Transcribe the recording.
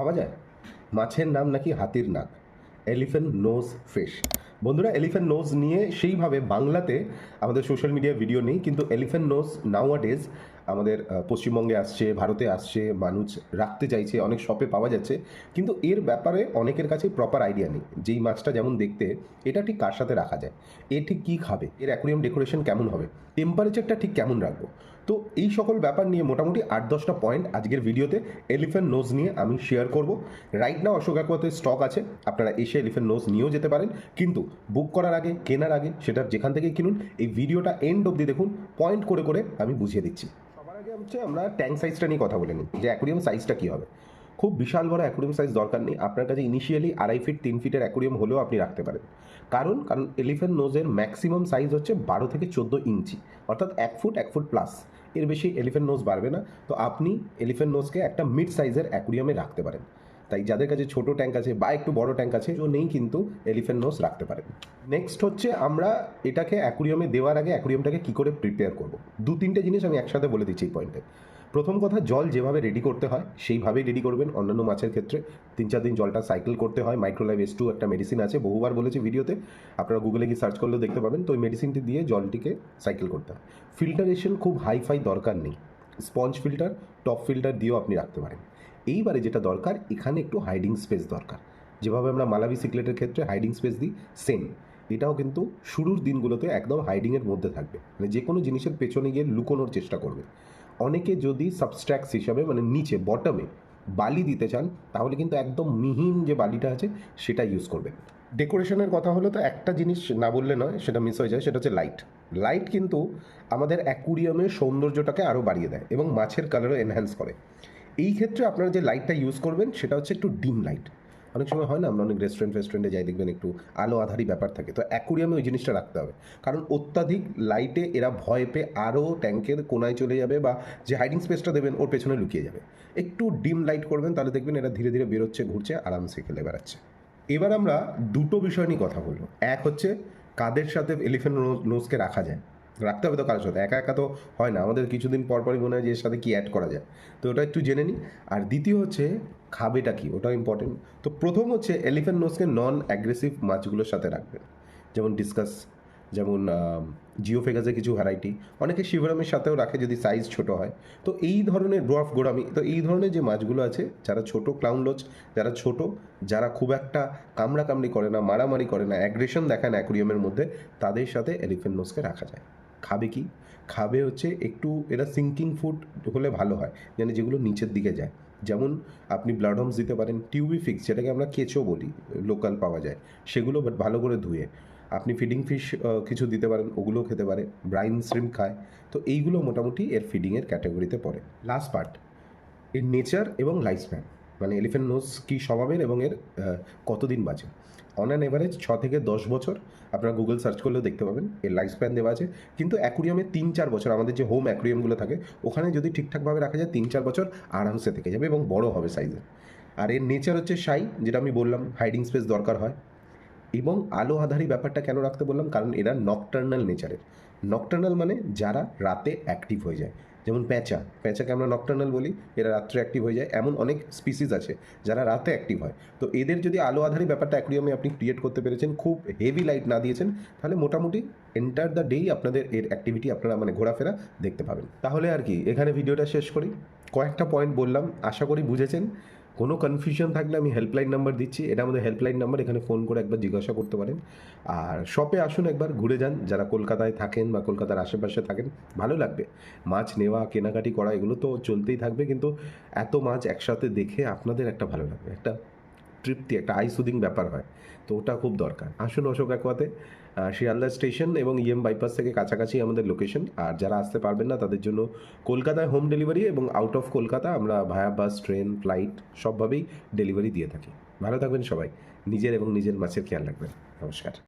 ভাবা যায়? মাছের নাম নাকি হাতির নাক? এলিফ্যান্ট নোজ ফিশ বন্ধুরা এলিফ্যান্ট নোজ নিয়ে সেইভাবে বাংলাতে আমাদের সোশ্যাল মিডিয়ায় ভিডিও নেই, কিন্তু এলিফ্যান্ট নোজ নাওয়াডেজ আমাদের পশ্চিমবঙ্গে আসছে, ভারতে আসছে, মানুষ রাখতে চাইছে, অনেক শপে পাওয়া যাচ্ছে, কিন্তু এর ব্যাপারে অনেকের কাছে প্রপার আইডিয়া নেই যেই মাছটা যেমন দেখতে, এটা ঠিক কার সাথে রাখা যায়? এ ঠিক কী খাবে? এর অ্যাকুরিয়াম ডেকোরেশন কেমন হবে? টেম্পারেচারটা ঠিক কেমন রাখব? তো এই সকল ব্যাপার নিয়ে মোটামুটি আট দশটা পয়েন্ট আজকের ভিডিওতে এলিফেন্ট নোজ নিয়ে আমি শেয়ার করব। রাইট নাও অশোক অ্যাকোয়াতে স্টক আছে, আপনারা এসে এলিফেন্ট নোজ নিয়েও যেতে পারেন। কিন্তু বুক করার আগে, কেনার আগে সেটা যেখান থেকে কিনুন, এই ভিডিওটা এন্ড অব্দি দেখুন পয়েন্ট করে করে আমি বুঝিয়ে দিচ্ছি। সবার আগে হচ্ছে আমরা ট্যাঙ্ক সাইজটা নিয়ে কথা বলে নিই, যে অ্যাকুরিয়াম সাইজটা কী হবে? খুব বিশাল বড় অ্যাকুরিয়াম সাইজ দরকার নেই। আপনার কাছে ইনিশিয়ালি আড়াই ফিট তিন ফিটের অ্যাকুরিয়াম হলেও আপনি রাখতে পারেন। কারণ কারণ এলিফ্যান্ট নোজের ম্যাক্সিমাম সাইজ হচ্ছে বারো থেকে চোদ্দ ইঞ্চি। অর্থাৎ এক ফুট এক ফুট প্লাস এর বেশি এলিফ্যান্ট নোজ বাড়বে না। তো আপনি এলিফ্যান্ট নোজকে একটা মিড সাইজের অ্যাকুরিয়ামে রাখতে পারেন। তাই যাদের কাছে ছোট ট্যাঙ্ক আছে বা একটু বড় ট্যাঙ্ক আছে ও নেই কিন্তু এলিফ্যান্ট নোজ রাখতে পারেন। নেক্সট হচ্ছে আমরা এটাকে অ্যাকুরিয়ামে দেওয়ার আগে অ্যাকুরিয়ামটাকে কী করে প্রিপেয়ার করব? দু তিনটে জিনিস আমি একসাথে বলে দিচ্ছি এই পয়েন্টে প্রথম কথা, জল যেভাবে রেডি করতে হয়, সেইভাবেই রেডি করবেন। অন্যান্য মাছের ক্ষেত্রে তিন চার দিন জলটা সাইকেল করতে হয়। মাইক্রোলাইভ এস টু একটা মেডিসিন আছে, বহুবার বলেছি ভিডিওতে, আপনারা গুগলে গিয়ে সার্চ করলেও দেখতে পাবেন। তো ওই মেডিসিনটি দিয়ে জলটিকে সাইকেল করতে হয়। ফিল্টারেশন খুব হাই ফাই দরকার নেই। স্পঞ্জ ফিল্টার টপ ফিল্টার দিয়েও আপনি রাখতে পারেন। এইবারে যেটা দরকার, এখানে একটু হাইডিং স্পেস দরকার। যেভাবে আমরা মালাবি সিকলেটের ক্ষেত্রে হাইডিং স্পেস দিই সেম এটাও কিন্তু শুরুর দিনগুলোতে একদম হাইডিংয়ের মধ্যে থাকবে। মানে যে কোনো জিনিসের পেছনে গিয়ে লুকোনোর চেষ্টা করবে অনেকে যদি সাবস্ট্র্যাক্স হিসাবে মানে নিচে বটমে বালি দিতে চান, তাহলে কিন্তু একদম মিহিন যে বালিটা আছে, সেটা ইউজ করবেন। ডেকোরেশনের কথা হলো তো, একটা জিনিস না বললে নয়, সেটা মিস হয়ে যায়, সেটা হচ্ছে লাইট লাইট কিন্তু আমাদের অ্যাকুরিয়ামের সৌন্দর্যটাকে আরও বাড়িয়ে দেয় এবং মাছের কালারও এনহ্যান্স করে। এই ক্ষেত্রে আপনারা যে লাইটটা ইউজ করবেন, সেটা হচ্ছে একটু ডিম লাইট অনেক সময় হয় না, আমরা অনেক রেস্টুরেন্ট ফেস্টুরেন্টে যাই, দেখবেন একটু আলো আধারি ব্যাপার থাকে। তো অ্যাকুরিয়ামে ওই জিনিসটা রাখতে হবে। কারণ অত্যাধিক লাইটে এরা ভয় পেয়ে আরও ট্যাঙ্কের কোনায় চলে যাবে বা যে হাইডিং স্পেসটা দেবেন, ওর পেছনে লুকিয়ে যাবে। একটু ডিম লাইট করবেন, তাহলে দেখবেন এরা ধীরে ধীরে বেরোচ্ছে, ঘুরছে, আরামসে খেলে বেড়াচ্ছে। এবার আমরা দুটো বিষয় নিয়ে কথা বলব। এক হচ্ছে, কাদের সাথে এলিফেন্ট নোজকে রাখা যায়? রাখতে হবে তো কারোর সাথে। একা একা তো হয় না। আমাদের কিছুদিন পর পরই মনে হয় যে এর সাথে কী অ্যাড করা যায়। তো ওটা একটু জেনে নিই। আর দ্বিতীয় হচ্ছে, খাবেটা কি? ওটাও ইম্পর্টেন্ট তো প্রথম হচ্ছে এলিফেন্ট নোজকে নন অ্যাগ্রেসিভ মাছগুলোর সাথে রাখবেন। যেমন ডিসকাস যেমন জিও জিওফেগাসের কিছু ভ্যারাইটি অনেকে শিবরামের সাথেও রাখে যদি সাইজ ছোট হয়। তো এই ধরনের ডোয়ার্ফ গোড়ামি, তো এই ধরনের যে মাছগুলো আছে, যারা ছোট ক্লাউন লোচ যারা ছোট, যারা খুব একটা কামড়াকামড়ি করে না, মারামারি করে না অ্যাগ্রেশন দেখায় না অ্যাকুরিয়ামের মধ্যে, তাদের সাথে এলিফেন্ট নোসকে রাখা যায়। খাবে কি? খাবে হচ্ছে একটু এরা সিঙ্কিং ফুড হলে ভালো হয় মানে যেগুলো নিচের দিকে যায়। যেমন আপনি ব্লাড হোমস দিতে পারেন টিউবি ফিক্স যেটাকে আমরা কেঁচো বলি লোকাল পাওয়া যায়, সেগুলো বাট ভালো করে ধুয়ে। আপনি ফিডিং ফিশ কিছু দিতে পারেন, ওগুলোও খেতে পারে ব্রাইন শ্রিম খায়। তো এইগুলো মোটামুটি এর ফিডিংয়ের ক্যাটাগরিতে পড়ে। লাস্ট পার্ট এর নেচার এবং লাইফ স্প্যান মানে এলিফেন্ট নোজ কী স্বভাবের এবং এর কতদিন বাঁচে? অন অ্যান এভারেজ ছ থেকে দশ বছর আপনারা গুগল সার্চ করলেও দেখতে পাবেন। এর লাইফ স্প্যান দেওয়া আছে। কিন্তু অ্যাকুরিয়ামে তিন চার বছর, আমাদের যে হোম অ্যাকুরিয়ামগুলো থাকে, ওখানে যদি ঠিকঠাকভাবে রাখা যায়, তিন চার বছর আরামসে থেকে যাবে এবং বড় হবে সাইজে আর এর নেচার হচ্ছে সাই যেটা আমি বললাম হাইডিং স্পেস দরকার হয়। এবং আলো আধারি ব্যাপারটা কেন রাখতে বললাম? কারণ এরা নকটার্নাল নেচারের নকটার্নাল মানে যারা রাতে অ্যাক্টিভ হয়ে যায়। যেমন প্যাঁচা, প্যাঁচাকে আমরা নকটার্নাল বলি, এরা রাত্রে অ্যাক্টিভ হয়ে যায়। এমন অনেক স্পিসিস আছে যারা রাতে অ্যাক্টিভ হয়। তো এদের যদি আলো আধারি ব্যাপারটা অ্যাকুরিয়ামে আপনি ক্রিয়েট করতে পেরেছেন, খুব হেভি লাইট না দিয়েছেন, তাহলে মোটামুটি এন্টার দ্য ডেই আপনাদের এর অ্যাক্টিভিটি আপনারা মানে ঘোরাফেরা দেখতে পাবেন। তাহলে আর কি, এখানে ভিডিওটা শেষ করি। কয়েকটা পয়েন্ট বললাম, আশা করি বুঝেছেন। কোনো কনফিউশন থাকলে আমি হেল্পলাইন নাম্বার দিচ্ছি। এটা আমাদের হেল্পলাইন নাম্বার এখানে ফোন করে একবার জিজ্ঞাসা করতে পারেন। আর শপে আসুন একবার, ঘুরে যান। যারা কলকাতায় থাকেন বা কলকাতার আশেপাশে থাকেন, ভালো লাগবে। মাছ নেওয়া, কেনাকাটি করা, এগুলো তো চলতেই থাকবে। কিন্তু এত মাছ একসাথে দেখে আপনাদের একটা ভালো লাগবে। একটা তৃপ্তি একটা আই সুদিং ব্যাপার হয়। তো ওটা খুব দরকার। আসুন অশোক একোয়াতে আহ, শিয়ালদা স্টেশন এবং ইএম বাইপাস থেকে কাছাকাছি আমাদের লোকেশন আর যারা আসতে পারবেন না তাদের জন্য কলকাতায় হোম ডেলিভারি এবং আউট অফ কলকাতা আমরা ভায়া বাস ট্রেন ফ্লাইট সবভাবেই ডেলিভারি দিয়ে থাকি। ভালো থাকবেন সবাই। নিজের এবং নিজের মাছের খেয়াল রাখবেন। নমস্কার।